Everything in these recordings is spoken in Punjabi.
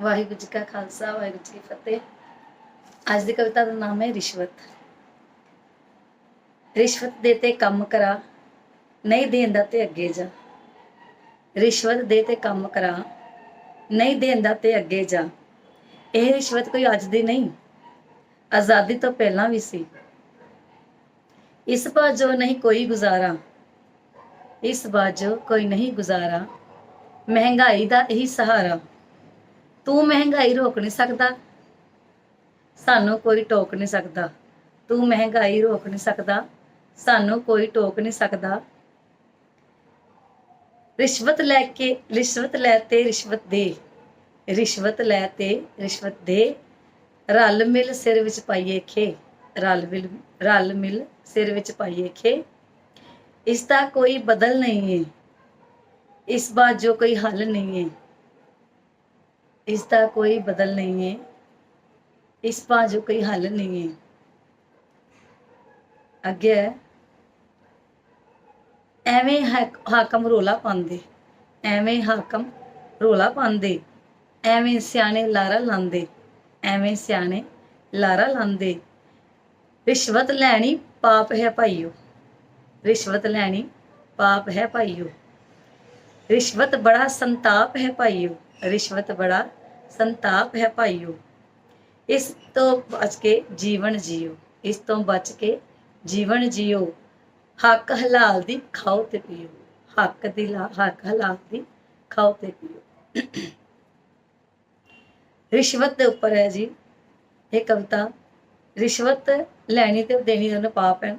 ਵਾਹਿਗੁਰੂ ਜੀ ਕਾ ਖਾਲਸਾ, ਵਾਹਿਗੁਰੂ ਜੀ ਕੀ ਫਤਿਹ। ਅੱਜ ਦੀ ਕਵਿਤਾ ਦਾ ਨਾਮ ਹੈ ਰਿਸ਼ਵਤ। ਰਿਸ਼ਵਤ ਦੇ ਤੇ ਕੰਮ ਕਰਾ, ਨਹੀਂ ਦੇਂਦਾ ਤੇ ਅੱਗੇ ਜਾ। ਰਿਸ਼ਵਤ ਦੇ ਤੇ ਕੰਮ ਕਰਾ, ਨਹੀਂ ਦੇਂਦਾ ਤੇ ਅੱਗੇ ਜਾ। ਇਹ ਰਿਸ਼ਵਤ ਕੋਈ ਅੱਜ ਦੀ ਨਹੀਂ, ਆਜ਼ਾਦੀ ਤੋਂ ਪਹਿਲਾਂ ਵੀ ਸੀ। ਇਸ ਬਾਝੋਂ ਨਹੀਂ ਕੋਈ ਗੁਜ਼ਾਰਾ, ਇਸ ਬਾਝੋਂ ਕੋਈ ਨਹੀਂ ਗੁਜ਼ਾਰਾ। ਮਹਿੰਗਾਈ ਦਾ ਇਹੀ ਸਹਾਰਾ ਤੂੰ ਮਹਿੰਗਾਈ ਰੋਕ ਨਹੀਂ ਸਕਦਾ। ਸਾਨੂੰ ਕੋਈ ਟੋਕ ਨਹੀਂ ਸਕਦਾ। ਤੂੰ ਮਹਿੰਗਾਈ ਰੋਕ ਨਹੀਂ ਸਕਦਾ। ਸਾਨੂੰ ਕੋਈ ਟੋਕ ਨਹੀਂ ਸਕਦਾ। ਰਿਸ਼ਵਤ ਲੈ ਕੇ, ਰਿਸ਼ਵਤ ਲੈ ਤੇ ਰਿਸ਼ਵਤ ਦੇ। ਰਿਸ਼ਵਤ ਲੈ ਤੇ ਰਿਸ਼ਵਤ ਦੇ। ਰਲ ਮਿਲ ਸਿਰ ਵਿੱਚ ਪਾਈਏ ਖੇ। ਰਲ ਮਿਲ ਰਲ ਮਿਲ ਸਿਰ ਵਿੱਚ ਪਾਈਏ ਖੇ। ਇਸ ਦਾ ਕੋਈ ਬਦਲ ਨਹੀਂ ਹੈ। ਇਸ ਬਾਤ ਜੋ ਕੋਈ ਹੱਲ ਨਹੀਂ ਹੈ। ਇਸ ਦਾ ਕੋਈ ਬਦਲ ਨਹੀਂ ਹੈ। ਇਸ ਬਾਤ ਜੋ ਕੋਈ ਹੱਲ ਨਹੀਂ ਹੈ। ਅੱਗੇ ਐਵੇਂ ਹਾਕਮ ਰੋਲਾ ਪਾਉਂਦੇ। ਐਵੇਂ ਹਾਕਮ ਰੋਲਾ ਪਾਉਂਦੇ। ਐਵੇਂ ਸਿਆਣੇ ਲਾਰਾ ਲਾਉਂਦੇ। ਐਵੇਂ ਸਿਆਣੇ ਲਾਰਾ ਲਾਉਂਦੇ। ਰਿਸ਼ਵਤ ਲੈਣੀ ਪਾਪ ਹੈ ਭਾਈਓ। ਰਿਸ਼ਵਤ ਲੈਣੀ ਪਾਪ ਹੈ ਭਾਈਓ। ਰਿਸ਼ਵਤ ਬੜਾ ਸੰਤਾਪ ਹੈ ਭਾਈਓ। ਰਿਸ਼ਵਤ ਬੜਾ ਸੰਤਾਪ ਹੈ ਭਾਈਓ। ਇਸ ਤੋਂ ਬਚ ਕੇ ਜੀਵਨ ਜੀਓ। ਇਸ ਤੋਂ ਬਚ ਕੇ ਜੀਵਨ ਜੀਓ। ਹੱਕ ਹਲਾਲ ਦੀ ਖਾਓ ਤੇ ਪੀਓ। ਹੱਕ ਦੀ ਹੱਕ ਹਲਾਲ ਦੀ ਖਾਓ ਤੇ ਪੀਓ। ਰਿਸ਼ਵਤ ਦੇ ਉੱਪਰ ਹੈ ਜੀ ਇਹ ਕਵਿਤਾ। ਰਿਸ਼ਵਤ ਲੈਣੀ ਤੇ ਦੇਣੀ ਦੋਨੋਂ ਪਾਪ ਹੈ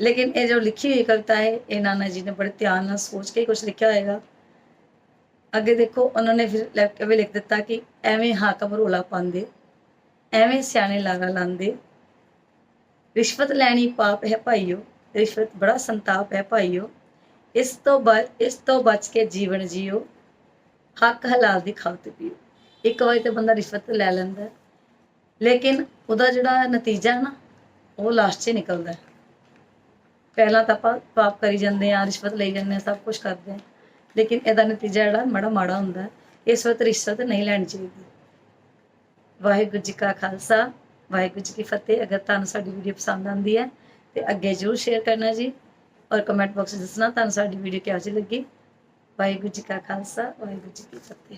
ਲੇਕਿਨ ਇਹ ਜੋ ਲਿਖੀ ਹੋਈ ਕਵਿਤਾ ਹੈ, ਇਹ ਨਾਨਾ ਜੀ ਨੇ ਬੜੇ ਧਿਆਨ ਨਾਲ ਸੋਚ ਕੇ ਕੁਝ ਲਿਖਿਆ ਹੋਏਗਾ। ਅੱਗੇ ਦੇਖੋ, ਉਹਨਾਂ ਨੇ ਫਿਰ ਲਿਖ ਕੇ ਲਿਖ ਦਿੱਤਾ ਕਿ ਐਵੇਂ ਹਾਕਮ ਰੋਲਾ ਪਾਉਂਦੇ, ਐਵੇਂ ਸਿਆਣੇ ਲਾਰਾ ਲਾਉਂਦੇ। ਰਿਸ਼ਵਤ ਲੈਣੀ ਪਾਪ ਹੈ ਭਾਈਓ, ਰਿਸ਼ਵਤ ਬੜਾ ਸੰਤਾਪ ਹੈ ਭਾਈਓ। ਇਸ ਤੋਂ ਬਚ ਇਸ ਤੋਂ ਬਚ ਕੇ ਜੀਵਨ ਜੀਓ, ਹੱਕ ਹਲਾਲ ਦੀ ਖਾਓ ਤੇ ਪੀਓ। ਇੱਕ ਵਾਰੀ ਤੇ ਬੰਦਾ ਰਿਸ਼ਵਤ ਲੈ ਲੈਂਦਾ ਲੇਕਿਨ ਉਹਦਾ ਜਿਹੜਾ ਨਤੀਜਾ ਨਾ, ਉਹ ਲਾਸਟ 'ਚ ਨਿਕਲਦਾ ਪਹਿਲਾਂ ਤਾਂ ਆਪਾਂ ਪਾਪ ਕਰੀ ਜਾਂਦੇ ਆ ਰਿਸ਼ਵਤ ਲਈ ਜਾਂਦੇ ਆ ਸਭ ਕੁਝ ਕਰਦੇ ਆ ਲੇਕਿਨ ਇਹਦਾ ਨਤੀਜਾ ਜਿਹੜਾ ਬੜਾ ਮਾੜਾ ਹੁੰਦਾ, ਇਸ ਵਕਤ ਰਿਸ਼ਵਤ ਨਹੀਂ ਲੈਣੀ ਚਾਹੀਦੀ। ਵਾਹਿਗੁਰੂ ਜੀ ਕਾ ਖਾਲਸਾ, ਵਾਹਿਗੁਰੂ ਜੀ ਕੀ ਫਤਿਹ। ਅਗਰ ਤੁਹਾਨੂੰ ਸਾਡੀ ਵੀਡੀਓ ਪਸੰਦ ਆਉਂਦੀ ਹੈ, ਤੇ ਅੱਗੇ ਜਰੂਰ ਸ਼ੇਅਰ ਕਰਨਾ ਜੀ ਔਰ ਕਮੈਂਟ ਬਾਕਸ ਵਿੱਚ ਦੱਸਣਾ ਤੁਹਾਨੂੰ ਸਾਡੀ ਵੀਡੀਓ ਕਿਹੋ ਜਿਹੀ ਲੱਗੀ। ਵਾਹਿਗੁਰੂ ਜੀ ਕਾ ਖਾਲਸਾ, ਵਾਹਿਗੁਰੂ ਜੀ ਕੀ ਫਤਿਹ।